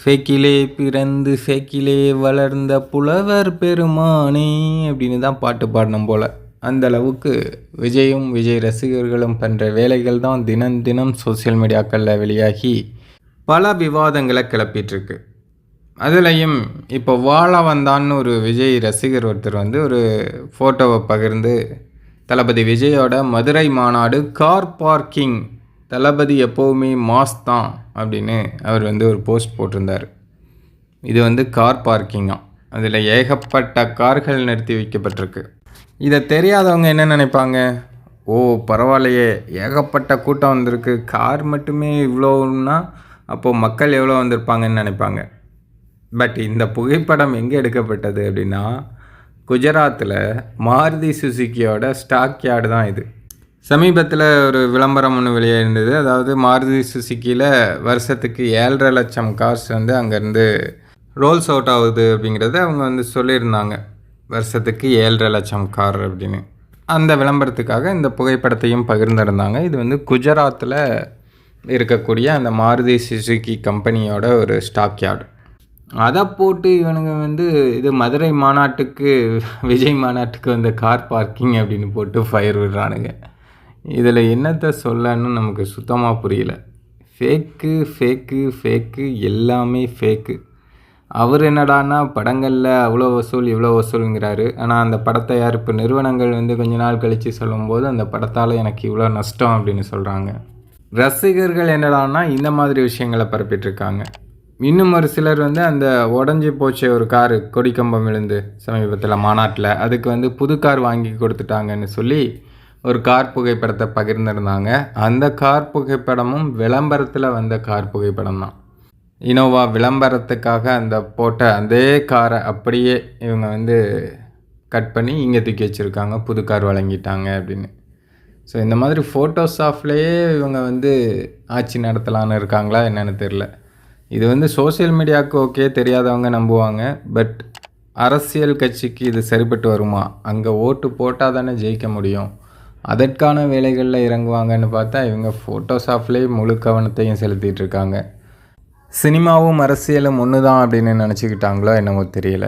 ஃபேக்கிலே பிறந்து ஃபேக்கிலே வளர்ந்த புலவர் பெருமானே அப்படின்னு தான் பாட்டு பாடணும் போல். அந்த அளவுக்கு விஜயும் விஜய் ரசிகர்களும் பண்ணுற வேலைகள் தான் தினம் தினம் சோஷியல் மீடியாக்களில் வெளியாகி பல விவாதங்களை கிளப்பிட்டுருக்கு. அதுலேயும் இப்போ வாழ வந்தான்னு ஒரு விஜய் ரசிகர் ஒருத்தர் வந்து ஒரு ஃபோட்டோவை பகிர்ந்து தளபதி விஜயோட மதுரை மாநாடு கார் பார்க்கிங் தளபதி எப்போவுமே மாஸ் தான் அப்படின்னு அவர் வந்து ஒரு போஸ்ட் போட்டிருந்தார். இது வந்து கார் பார்க்கிங்காக அதில் ஏகப்பட்ட கார்கள் நிறுத்தி வைக்கப்பட்டிருக்கு. இதை தெரியாதவங்க என்ன நினைப்பாங்க? ஓ பரவாயில்லையே ஏகப்பட்ட கூட்டம் வந்திருக்கு. கார் மட்டுமே இவ்வளோன்னா அப்போது மக்கள் எவ்வளோ வந்திருப்பாங்கன்னு நினைப்பாங்க. பட் இந்த புகைப்படம் எங்கே எடுக்கப்பட்டது அப்படின்னா குஜராத்தில் மாருதி சுசுக்கியோட ஸ்டாக் யார்டு தான் இது. சமீபத்தில் ஒரு விளம்பரம் ஒன்று வெளியாயிருந்தது. இருந்தது அதாவது மாருதி சுசுக்கியில் வருஷத்துக்கு ஏழரை லட்சம் கார்ஸ் வந்து அங்கேருந்து ரோல்ஸ் அவுட் ஆகுது அப்படிங்கிறத அவங்க வந்து சொல்லியிருந்தாங்க. வருஷத்துக்கு ஏழரை லட்சம் கார் அப்படின்னு. அந்த விளம்பரத்துக்காக இந்த புகைப்படத்தையும் பகிர்ந்திருந்தாங்க. இது வந்து குஜராத்தில் இருக்கக்கூடிய அந்த மாருதி சுசுகி கம்பெனியோட ஒரு ஸ்டாக் யார்டு. அதை போட்டு இவனுங்க வந்து இது மதுரை மாநாட்டுக்கு விஜய் மாநாட்டுக்கு வந்த கார் பார்க்கிங் அப்படின்னு போட்டு ஃபயர் விடுறானுங்க. இதில் என்னத்தை சொல்லன்னு நமக்கு சுத்தமாக புரியல. ஃபேக்கு ஃபேக்கு ஃபேக்கு எல்லாமே ஃபேக்கு அவர் என்னடான்னா படங்களில் அவ்வளோ வசூல் இவ்வளோ வசூலுங்கிறாரு. ஆனால் அந்த படத்தை தயாரிப்பு நிறுவனங்கள் வந்து கொஞ்ச நாள் கழித்து சொல்லும்போது அந்த படத்தால் எனக்கு இவ்வளோ நஷ்டம் அப்படின்னு சொல்கிறாங்க ரசிகர்கள் என்னடான்னா இந்த மாதிரி விஷயங்களை பரப்பிட்டுருக்காங்க. இன்னும் ஒரு சிலர் வந்து அந்த உடஞ்சி போச்ச ஒரு காரு கொடிக்கம்பம் விழுந்து சமீபத்தில் மாநாட்டில் அதுக்கு வந்து புது கார் வாங்கி கொடுத்துட்டாங்கன்னு சொல்லி ஒரு கார் புகைப்படத்தை பகிர்ந்திருந்தாங்க. அந்த கார் புகைப்படமும் விளம்பரத்தில் வந்த கார் புகைப்படம் தான் இனோவா விளம்பரத்துக்காக அந்த போட்ட அதே காரை அப்படியே இவங்க வந்து கட் பண்ணி இங்கே தூக்கி வச்சுருக்காங்க. புது கார் வழங்கிட்டாங்க அப்படின்னு. ஸோ இந்த மாதிரி ஃபோட்டோஸ் ஆஃப்லேயே இவங்க வந்து ஆட்சி நடத்தலான்னு இருக்காங்களா என்னென்னு தெரில இது வந்து சோஷியல் மீடியாவுக்கு ஓகே தெரியாதவங்க நம்புவாங்க. பட் அரசியல் கட்சிக்கு இது சரிப்பட்டு வருமா? அங்கே ஓட்டு போட்டால் தானே ஜெயிக்க முடியும். அதற்கான வேலைகளில் இறங்குவாங்கன்னு பார்த்தா இவங்க ஃபோட்டோஷாப்லேயே முழு கவனத்தையும் செலுத்திட்டு இருக்காங்க. சினிமாவும் அரசியலும் ஒன்று தான் அப்படின்னு நினச்சிக்கிட்டாங்களோ என்னமோ தெரியல.